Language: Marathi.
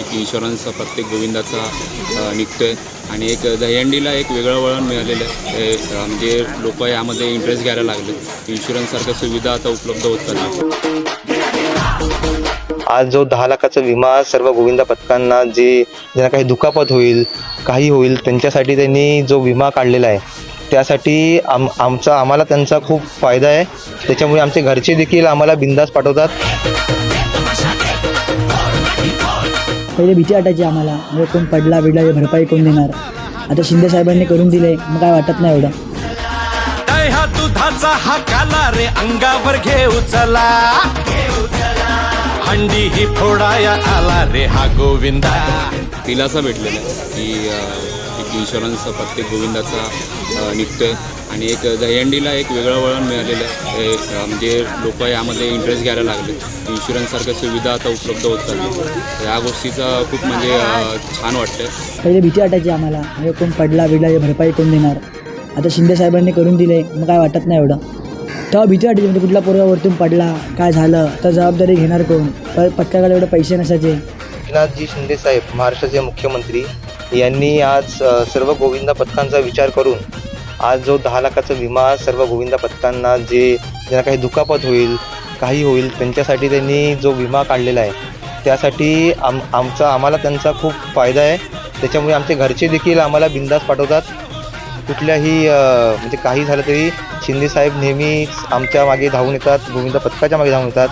एक इन्शुरन्स प्रत्येक गोविंदाचा निघतो निघतोय. आणि एक दहीहंडीला एक वेगळं वळण मिळालेलं आहे. म्हणजे लोक यामध्ये इंटरेस्ट घ्यायला लागले. इन्शुरन्ससारख्या सुविधा आता उपलब्ध होत चालल्या आज जो दहा लाखाचा विमा सर्व गोविंदा पथकांना जे ज्यांना काही दुखापत होईल काही होईल त्यांच्यासाठी त्यांनी जो विमा काढलेला आहे त्यासाठी आम आमचा आम्हाला त्यांचा खूप फायदा आहे. त्याच्यामुळे आमचे घरचे देखील आम्हाला बिंदास पाठवतात. पहिले भीती वाटायची आम्हाला. म्हणजे कोण पडला बिडला हे भरपाई कोण देणार? आता शिंदे साहेबांनी करून दिले मग काय वाटत नाही एवढं. दुधाचा हा काला रे अंगावर घेऊ चला. हंडी ही फोडाया आला रे हा गोविंदा. दिलासा भेटलेला आहे की एक इन्शुरन्स प्रत्येक गोविंदाचा निघतो आहे आणि एक दहीहंडीला एक वेगळं वळण मिळालेलं आहे. म्हणजे लोक यामध्ये इंटरेस्ट घ्यायला लागले. इन्शुरन्ससारख्या सुविधा आता उपलब्ध होत चालली या गोष्टीचं खूप म्हणजे छान वाटतं पहिले भीती वाटायची आम्हाला. म्हणजे कोण पडला बिडला भरपाई कोण देणार? आता शिंदे साहेबांनी करून दिले. मग काय वाटत नाही एवढं? तेव्हा भीती वाटायची म्हणजे कुठला पोरगा वरतून पडला काय झालं? तर जबाबदारी घेणार कोण? पर पथकाकडे एवढे पैसे नसायचे. एकनाथजी शिंदे साहेब महाराष्ट्राचे मुख्यमंत्री यांनी आज सर्व गोविंदा पथकांचा विचार करून आज जो दहा लाखाचा विमा सर्व गोविंदा पथकांना जे ज्यांना काही दुखापत होईल काही होईल त्यांच्यासाठी त्यांनी जो विमा काढलेला आहे त्यासाठी आम आमचा आम्हाला त्यांचा खूप फायदा आहे. त्याच्यामुळे आमचे घरचे देखील आम्हाला बिंदास पाठवतात. कुठल्याही म्हणजे काही झालं तरी शिंदे साहेब नेहमीच आमच्या मागे धावून येतात गोविंदा पथकाच्या मागे धावून येतात.